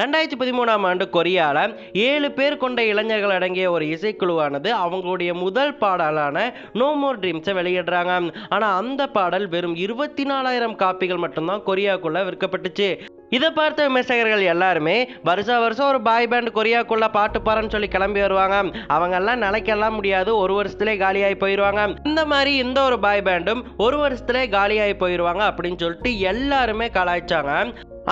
ரெண்டாயிரத்தி பதிமூணாம் ஆண்டு கொரியாவில் ஏழு பேர் கொண்ட இளைஞர்கள் அடங்கிய ஒரு இசைக்குழுவானது அவங்களுடைய முதல் பாடலான நோ மோர் ட்ரீம்ஸை வெளியிடுறாங்க. ஆனால் அந்த பாடல் வெறும் இருபத்தி நாலாயிரம் காப்பிகள் மட்டும்தான் கொரியாக்குள்ளே விற்கப்பட்டுச்சு. இதை பார்த்த விமர்சகர்கள் எல்லாருமே வருஷா வருஷம் ஒரு பாய் பேண்ட் கொரியாக்குள்ள பாட்டு பாருன்னு சொல்லி கிளம்பி வருவாங்க. அவங்கெல்லாம் நிலைக்கெல்லாம் முடியாது. ஒரு வருஷத்துலேயே காலியாகி போயிடுவாங்க இந்த மாதிரி இந்த ஒரு பாய் பேண்டும் ஒரு வருஷத்துலேயே காலியாகி போயிடுவாங்க அப்படின்னு சொல்லிட்டு எல்லாருமே கலாய்ச்சாங்க.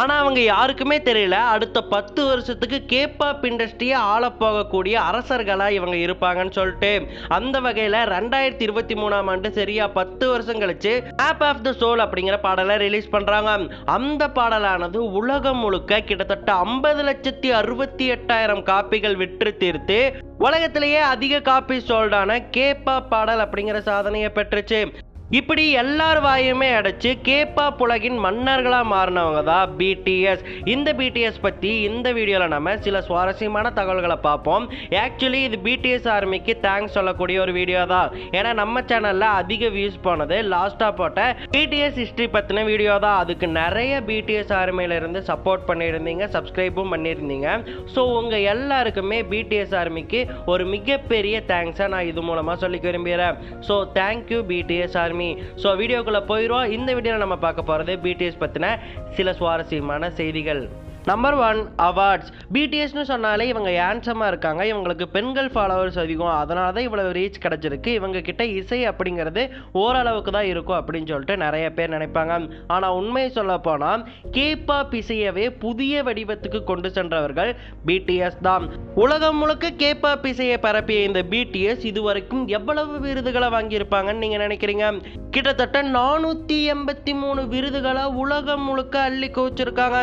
ஆனால் அவங்க யாருக்குமே தெரியல. அடுத்த பத்து வருஷத்துக்கு கேப்பாப் இண்டஸ்ட்ரியை ஆளப்போகக்கூடிய அரசர்களாக இவங்க இருப்பாங்கன்னு சொல்லிட்டு அந்த வகையில் ரெண்டாயிரத்தி இருபத்தி மூணாம் ஆண்டு சரியா பத்து வருஷம் கழிச்சு ஆப் ஆஃப் த சோல் அப்படிங்கிற பாடலை ரிலீஸ் பண்ணுறாங்க அந்த பாடலானது உலகம் முழுக்க கிட்டத்தட்ட ஐம்பது லட்சத்தி அறுபத்தி எட்டாயிரம் காப்பிகள் விற்று தீர்த்து உலகத்திலேயே அதிக காப்பி சோல்டான கேப்பா பாடல் அப்படிங்கிற சாதனையை பெற்றுச்சு. இப்படி எல்லார் வாயுமே அடைச்சு கேப்பா உலகின் மன்னர்களாக மாறினவங்க தான் பிடிஎஸ் இந்த பிடிஎஸ் பற்றி இந்த வீடியோவில் நம்ம சில சுவாரஸ்யமான தகவல்களை பார்ப்போம். ஆக்சுவலி இது பிடிஎஸ் ஆர்மிக்கு தேங்க்ஸ் சொல்லக்கூடிய ஒரு வீடியோ தான் ஏன்னா நம்ம சேனலில் அதிக வியூஸ் போனது லாஸ்ட்டாக போட்ட பிடிஎஸ் ஹிஸ்ட்ரி பற்றின வீடியோ தான் அதுக்கு நிறைய பிடிஎஸ் ஆர்மியிலேருந்து சப்போர்ட் பண்ணியிருந்தீங்க சப்ஸ்கிரைபும் பண்ணியிருந்தீங்க. ஸோ உங்கள் எல்லாருக்குமே பிடிஎஸ் ஆர்மிக்கு ஒரு மிகப்பெரிய தேங்க்ஸை நான் இது மூலமாக சொல்லிக்க விரும்புகிறேன். So thank you BTS army so வீடியோக்குள்ளே போயிடுவோம் இந்த வீடியோவில் நம்ம பார்க்க போகிறது பிடிஎஸ் பற்றின சில சுவாரஸ்யமான செய்திகள். நம்பர் ஒன் அவார்ட்ஸ் பிடிஎஸ்னு சொன்னாலே இவங்க ஹேண்ட்ஸமாக இருக்காங்க. இவங்களுக்கு பெண்கள் ஃபாலோவர்ஸ் அதிகம். அதனால தான் இவ்வளவு ரீச் கிடச்சிருக்கு. இவங்க கிட்ட இசை அப்படிங்கிறது ஓரளவுக்கு தான் இருக்கும் அப்படின்னு சொல்லிட்டு நிறைய பேர் நினைப்பாங்க. ஆனால் உண்மையை சொல்ல போனால் கேபாப் இசையவே புதிய வடிவத்துக்கு கொண்டு சென்றவர்கள் பிடிஎஸ் தான். உலகம் முழுக்க கேபாப் இசையை பரப்பிய இந்த பிடிஎஸ் இதுவரைக்கும் எவ்வளவு விருதுகளை வாங்கியிருப்பாங்கன்னு நீங்கள் நினைக்கிறீங்க? கிட்டத்தட்ட நானூற்றி எண்பத்தி மூணு விருதுகளை உலகம் முழுக்க அள்ளி குவிச்சிருக்காங்க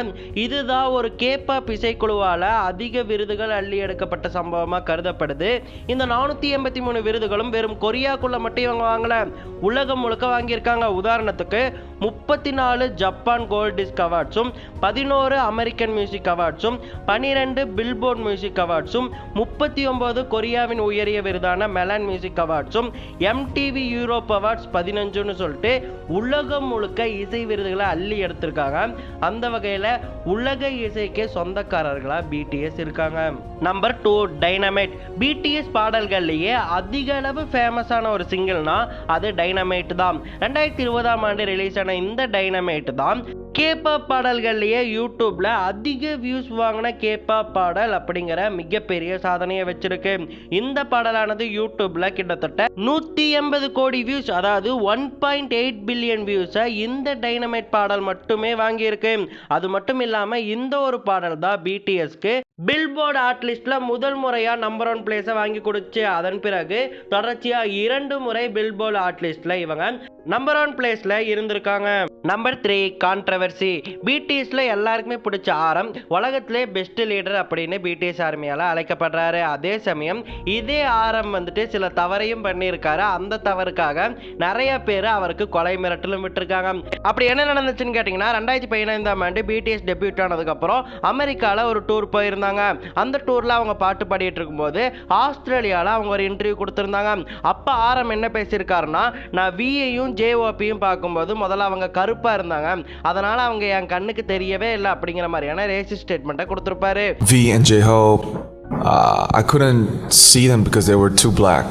இதுதான் ஒரு கேபாப் இசைக்குழுவால் அதிக விருதுகள் அள்ளி எடுக்கப்பட்ட சம்பவமாக கருதப்படுது. இந்த நானூற்றி எண்பத்தி மூணு விருதுகளும் வெறும் கொரியாக்குள்ள மட்டும் இவங்க வாங்கல. உலகம் முழுக்க வாங்கியிருக்காங்க. உதாரணத்துக்கு முப்பத்தி நாலு ஜப்பான் கோல்ட் டிஸ்க் அவார்ட்ஸும் பதினோரு அமெரிக்கன் மியூசிக் அவார்ட்ஸும் பனிரெண்டு பில்போர்ட் மியூசிக் அவார்ட்ஸும் முப்பத்தி ஒன்பது கொரியாவின் உயரிய விருதான மெலான் மியூசிக் அவார்ட்ஸும் எம்டிவி யூரோப் அவார்ட்ஸ் பதினஞ்சுன்னு சொல்லிட்டு உலகம் முழுக்க இசை விருதுகளை அள்ளி எடுத்திருக்காங்க. அந்த வகையில் உலக இசைக்கே சொந்தக்காரர்களாக பிடிஎஸ் இருக்காங்க. நம்பர் டூ டைனமைட் பிடிஎஸ் பாடல்கள்லேயே அதிக அளவு ஃபேமஸான ஒரு சிங்கிள்னா அது டைனமைட் தான். ரெண்டாயிரத்தி இருபதாம் ஆண்டு ரிலீஸ் ஆன இந்த டைனமைட் தான் கேபாப் பாடல்கள்லேயே யூடியூப்ல அதிக வியூஸ் வாங்கின கேபாப் பாடல் அப்படிங்கிற மிகப்பெரிய சாதனையை வச்சிருக்கு. இந்த பாடலானது யூடியூப்ல கிட்டத்தட்ட நூற்றி எண்பது கோடி வியூஸ் அதாவது ஒன் பாயிண்ட் எயிட் பில்லியன் வியூஸை இந்த டைனமைட் பாடல் மட்டுமே வாங்கியிருக்கு. அது மட்டும் இல்லாமல் இந்த ஒரு பாடல் தான் பிடிஎஸ்க்கு பில்போர்டு ஆர்ட் முதல் முறையாக நம்பர் ஒன் பிளேஸை வாங்கி கொடுத்து அதன் பிறகு தொடர்ச்சியாக இரண்டு முறை பில்போர்டு ஆர்ட் இவங்க நம்பர் ஒன் பிளேஸ்ல இருந்திருக்காங்க. நம்பர் த்ரீ கான்ட்ரவர்சி பிடிஎஸ்ல எல்லாருக்குமே பிடிச்ச ஆரம் உலகத்திலே பெஸ்ட் லீடர் அப்படின்னு பிடிஎஸ் ஆர்மியால் அழைக்கப்படுறாரு. அதே சமயம் இதே ஆரம் வந்துட்டு சில தவறையும் பண்ணியிருக்காரு. அந்த தவறுக்காக நிறைய பேர் அவருக்கு கொலை மிரட்டலும் விட்டுருக்காங்க. அப்படி என்ன நடந்துச்சுன்னு கேட்டிங்கன்னா ரெண்டாயிரத்தி பதினைந்தாம் ஆண்டு பிடிஎஸ் டெபியூட் ஆனதுக்கப்புறம் அமெரிக்காவில் ஒரு டூர் போயிருந்தாங்க. அந்த டூரில் அவங்க பாட்டு பாடிட்டு இருக்கும்போது ஆஸ்திரேலியாவில் அவங்க ஒரு இன்டர்வியூ கொடுத்துருந்தாங்க. அப்போ ஆரம் என்ன பேசியிருக்காருன்னா நான் விஏயும் ஜேஓபியும் பார்க்கும்போது முதல்ல அவங்க கருப்பாக இருந்தாங்க. அதனால் அவங்க என் கண்ணுக்கு தெரியவே இல்லை அப்படிங்கிற மாதிரியான ரேசிஸ்ட் ஸ்டேட்மெண்ட்டை கொடுத்துருப்பாரு. V and J Hope, uh, I couldn't see them because they were too black.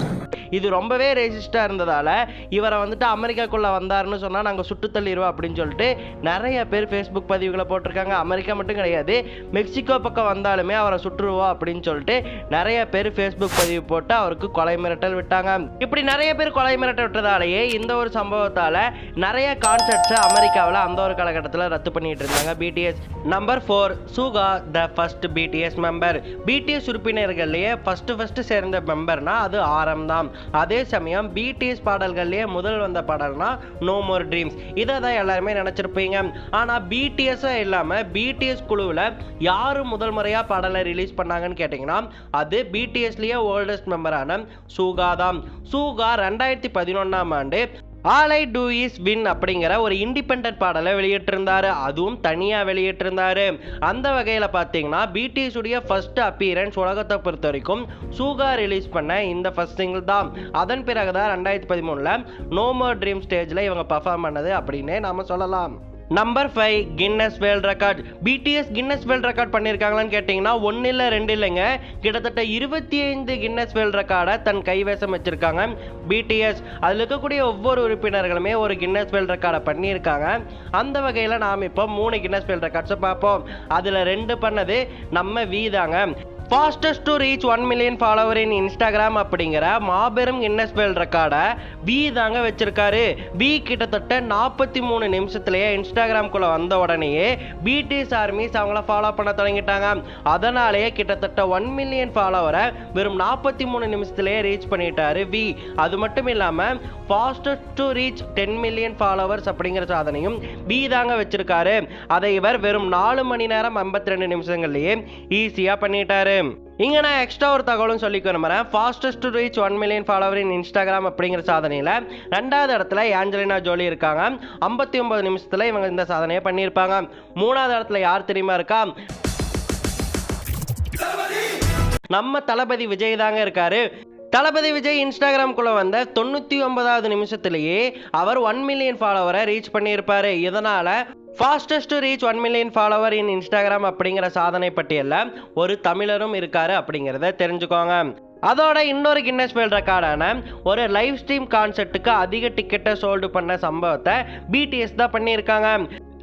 இது ரொம்பவே ரேசிஸ்டாக இருந்ததால் இவரை வந்துட்டு அமெரிக்காக்குள்ளே வந்தாருன்னு சொன்னால் நாங்கள் சுட்டு தள்ளிடுவோம் அப்படின்னு சொல்லிட்டு நிறைய பேர் ஃபேஸ்புக் பதிவுகளை போட்டிருக்காங்க. அமெரிக்கா மட்டும் கிடையாது மெக்சிகோ பக்கம் வந்தாலுமே அவரை சுட்டுருவோம் அப்படின்னு சொல்லிட்டு நிறைய பேர் ஃபேஸ்புக் பதிவு போட்டு அவருக்கு கொலை மிரட்டல் விட்டாங்க. இப்படி நிறைய பேர் கொலை மிரட்டல் விட்டதாலேயே இந்த ஒரு சம்பவத்தால் நிறைய கான்சர்ட்ஸை அமெரிக்காவில் அந்த ஒரு காலகட்டத்தில் ரத்து பண்ணிட்டு இருந்தாங்க BTS number four Suga the first BTS member BTS உறுப்பினர்கள்லேயே first first சேர்ந்த மெம்பர்னா அது ஆரம் தான். அதே சமயம் பிடிஎஸ் பாடல்கள்லேயே முதல் வந்த பாடல்னா நோ மோர் ட்ரீம்ஸ் இதை தான் எல்லாருமே நினச்சிருப்பீங்க. ஆனால் பிடிஎஸ்ஸாக இல்லாமல் பிடிஎஸ் குழுவில் யார் முதல் முறையாக பாடலை ரிலீஸ் பண்ணாங்கன்னு கேட்டிங்கன்னா அது பிடிஎஸ்லேயே ஓல்டஸ்ட் மெம்பரான சூகா தான். சூகா ரெண்டாயிரத்தி பதினொன்றாம் ஆண்டு all I do is win அப்படிங்கிற ஒரு இண்டிபெண்ட் பாடலை வெளியிட்டிருந்தாரு. அதுவும் தனியாக வெளியிட்டிருந்தாரு. அந்த வகையில் பார்த்தீங்கன்னா பிடிஎஸுடைய ஃபர்ஸ்ட் உலகத்தை பொறுத்த வரைக்கும் சூகா ரிலீஸ் பண்ண இந்த ஃபர்ஸ்ட் சிங்கிள் தான். அதன் பிறகு தான் ரெண்டாயிரத்தி பதிமூணில் நோமோ ட்ரீம் ஸ்டேஜில் இவங்க பர்ஃபார்ம் பண்ணது அப்படின்னே நாம் சொல்லலாம். Number five Guinness world record BTS Guinness world record பண்ணியிருக்காங்களான்னு கேட்டிங்கன்னா ஒன்று இல்லை ரெண்டு இல்லைங்க கிட்டத்தட்ட இருபத்தி ஐந்து கின்னஸ் வேர்ல்ட் ரெக்கார்டை தன் கைவசம் வச்சுருக்காங்க. பிடிஎஸ் அதில் இருக்கக்கூடிய ஒவ்வொரு உறுப்பினர்களுமே ஒரு கின்னஸ் வேர்ல்ட் ரெக்கார்டை பண்ணியிருக்காங்க. அந்த வகையில் நாம் இப்போ மூணு கின்னஸ் வேர்ல்ட் ரெக்கார்ட்ஸை பார்ப்போம். அதில் ரெண்டு பண்ணது நம்ம வீதாங்க. Fastest to reach one million follower in Instagram அப்படிங்கிற மாபெரும் கின்னஸ் வேர்ல்ட் ரெக்கார்டை பி தாங்க வச்சிருக்காரு. பி கிட்டத்தட்ட நாற்பத்தி மூணு நிமிஷத்துலேயே இன்ஸ்டாகிராம்குள்ளே வந்த உடனேயே பிடிஎஸ் ஆர்மிஸ் அவங்கள ஃபாலோ பண்ண தொடங்கிட்டாங்க. அதனாலேயே கிட்டத்தட்ட ஒன் மில்லியன் ஃபாலோவரை வெறும் நாற்பத்தி மூணு நிமிஷத்துலேயே ரீச் பண்ணிட்டாரு வி அது மட்டும் இல்லாமல் fastest to reach ten million followers அப்படிங்கிற சாதனையும் பி தாங்க வச்சிருக்காரு. அதை இவர் வெறும் நாலு மணி நேரம் ஐம்பத்தி ரெண்டு நிமிஷங்கள்லேயே ஈஸியாக பண்ணிட்டாரு. இங்கே நான் எக்ஸ்ட்ரா ஒரு தகவலும் சொல்லிக்க விரும்புகிறேன் fastest reach one million follower in Instagram அப்படிங்கிற சாதனையில் ரெண்டாவது இடத்துல ஏஞ்சலினா ஜோலி இருக்காங்க. ஐம்பத்தி ஒன்பது நிமிஷத்தில் இவங்க இந்த சாதனையை பண்ணியிருப்பாங்க. மூணாவது இடத்துல யார் தெரியுமா இருக்கா? நம்ம தளபதி விஜய் தாங்க இருக்காரு. தளபதி விஜய் இன்ஸ்டாகிராம்குள்ளே வந்த தொண்ணூற்றி ஒன்பதாவது நிமிஷத்துலேயே அவர் ஒன் மில்லியன் ஃபாலோவரை ரீச் பண்ணியிருப்பார். இதனால் fastest reach one million follower in Instagram அப்படிங்கிற சாதனை பட்டியலில் ஒரு தமிழரும் இருக்காரு அப்படிங்கிறத தெரிஞ்சுக்கோங்க. அதோட இன்னொரு கின்னஸ் வேர்ல்ட் ரெக்கார்டான ஒரு லைவ் ஸ்ட்ரீம் கான்செர்ட்டுக்கு அதிக டிக்கெட்டை சோல்டு பண்ண சம்பவத்தை பிடிஎஸ் தான் பண்ணியிருக்காங்க.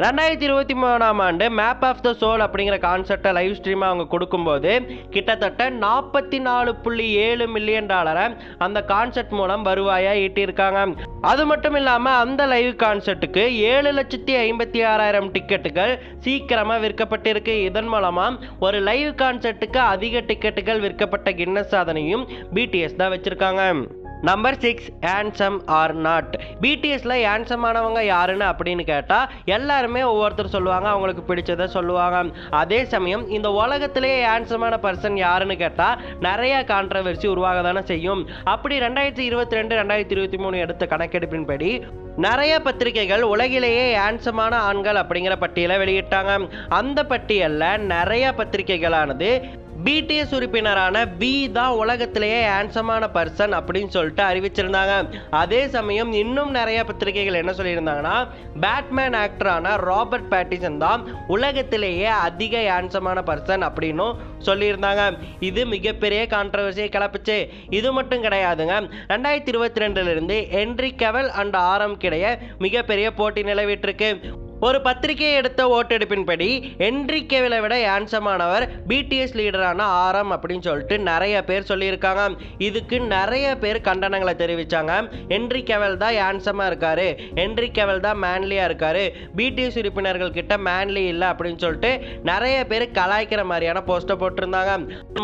ரெண்டாயிரத்தி இருபத்தி மூணாம் ஆண்டு மேப் ஆஃப் த சோல் அப்படிங்கிற கான்செப்டை லைவ் ஸ்ட்ரீமாக அவங்க கொடுக்கும்போது கிட்டத்தட்ட நாற்பத்தி நாலு புள்ளி ஏழு மில்லியன் டாலரை அந்த கான்செப்ட் மூலம் வருவாயாக ஈட்டியிருக்காங்க. அது மட்டும் இல்லாமல் அந்த லைவ் கான்செர்ட்டுக்கு ஏழு லட்சத்தி ஐம்பத்தி ஆறாயிரம் டிக்கெட்டுகள் சீக்கிரமாக விற்கப்பட்டிருக்கு. இதன் மூலமாக ஒரு லைவ் கான்செர்ட்டுக்கு அதிக டிக்கெட்டுகள் விற்கப்பட்ட கின்னஸ் சாதனையும் பிடிஎஸ் தான் வச்சுருக்காங்க. Number six handsome or not பிடிஎஸ்ல ஹேண்ட்ஸமானவங்க யாருன்னு அப்படின்னு கேட்டால் எல்லாருமே ஒவ்வொருத்தர் சொல்லுவாங்க அவங்களுக்கு பிடிச்சதை சொல்லுவாங்க. அதே சமயம் இந்த உலகத்திலேயே ஹேண்ட்ஸமான பர்சன் யாருன்னு கேட்டால் நிறைய கான்ட்ரவர்சி உருவாக தானே செய்யும். அப்படி ரெண்டாயிரத்தி இருபத்தி ரெண்டு ரெண்டாயிரத்தி இருபத்தி மூணு எடுத்த கணக்கெடுப்பின்படி நிறைய பத்திரிகைகள் உலகிலேயே ஹேண்ட்ஸமான ஆண்கள் அப்படிங்கிற பட்டியலை வெளியிட்டாங்க. அந்த பட்டியலில் நிறைய பத்திரிகைகளானது பிடிஎஸ் உறுப்பினரான வி தான் உலகத்திலேயே ஹேண்ட்ஸமான பர்சன் அப்படின்னு சொல்லிட்டு அறிவிச்சிருந்தாங்க. அதே சமயம் இன்னும் நிறைய பத்திரிகைகள் என்ன சொல்லியிருந்தாங்கன்னா பேட்மேன் ஆக்டரான ராபர்ட் பேட்டிசன் தான் உலகத்திலேயே அதிக ஹேண்ட்ஸமான பர்சன் அப்படின்னும் சொல்லியிருந்தாங்க. இது மிகப்பெரிய கான்ட்ரவர்சியை கிளப்பிச்சு. இது மட்டும் கிடையாதுங்க. ரெண்டாயிரத்தி இருபத்தி ரெண்டுலேருந்து என்ட்ரி கெவல் அண்ட் ஆரம் கிடையே மிகப்பெரிய போட்டி நிலவிட்டிருக்கு. ஒரு பத்திரிகை எடுத்த ஓட்டெடுப்பின்படி என்ரிகேவிலை விட ஹேண்ட்ஸமானவர் பிடிஎஸ் லீடரான ஆரம் அப்படின்னு சொல்லிட்டு நிறைய பேர் சொல்லியிருக்காங்க. இதுக்கு நிறைய பேர் கண்டனங்களை தெரிவித்தாங்க என்ரி கேவல் தான் ஹேண்ட்ஸமாக இருக்காரு. என்ரி கேவல் தான் மேன்லியாக இருக்காரு. பிடிஎஸ் உறுப்பினர்கள் கிட்ட மேன்லி இல்லை அப்படின்னு சொல்லிட்டு நிறைய பேர் கலாய்க்கிற மாதிரியான போஸ்ட்டை போட்டிருந்தாங்க.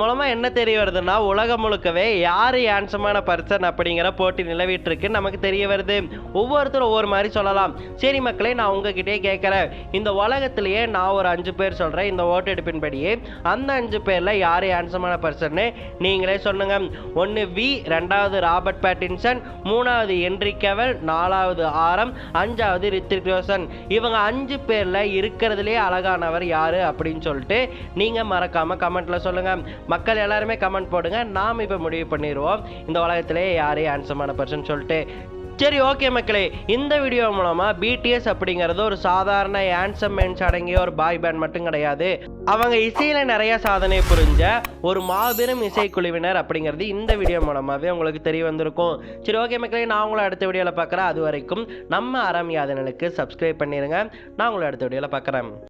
மூலமாக என்ன தெரிய வருதுன்னா உலகம் முழுக்கவே யார் ஹேண்ட்ஸமான பர்சன் அப்படிங்கிற போட்டி நிலவிட்டு இருக்கு நமக்கு தெரிய வருது. ஒவ்வொருத்தரும் ஒவ்வொரு மாதிரி சொல்லலாம். சரி மக்களே நான் உங்ககிட்டயே கேட்குறேன் இந்த உலகத்திலேயே நான் ஒரு அஞ்சு பேர் சொல்கிறேன் இந்த ஓட்டெடுப்பின்படியே அந்த அஞ்சு பேரில் யார் ஹேண்ட்ஸமான பர்சன்னு நீங்களே சொல்லுங்க. ஒன்று வி ரெண்டாவது ராபர்ட் பேட்டின்சன் மூணாவது என்ரி கெவல் நாலாவது ஆரம் அஞ்சாவது ரித்திக் ரோஷன். இவங்க அஞ்சு பேரில் இருக்கிறதுலே அழகானவர் யார் அப்படின்னு சொல்லிட்டு நீங்கள் மறக்காமல் கமெண்ட்டில் சொல்லுங்கள் மக்கள் எல்லாருமே கமெண்ட் போடுங்க. நாம் இப்போ முடிவு பண்ணிடுவோம். இந்த உலகத்திலே யார் ஹேண்ட்ஸமான பர்சன் சொல்லிட்டு. சரி ஓகே மக்களே. இந்த வீடியோ மூலமாக பிடிஎஸ் அப்படிங்கிறது ஒரு சாதாரண ஹேண்ட்ஸம் மென்ஸ் அடங்கிய ஒரு பாய் பேண்ட் மட்டும் கிடையாது. அவங்க இசையில் நிறைய சாதனை புரிஞ்ச ஒரு மாபெரும் இசைக்குழுவினர் அப்படிங்கிறது இந்த வீடியோ மூலமாகவே உங்களுக்கு தெரிய வந்திருக்கும். சரி ஓகே மக்களே நான் உங்களை அடுத்த வீடியோவில் பார்க்குறேன். அது வரைக்கும் நம்ம அறம் யாதனலுக்கு சப்ஸ்கிரைப் பண்ணிடுங்க நான் உங்களை அடுத்த வீடியோவில் பார்க்குறேன்.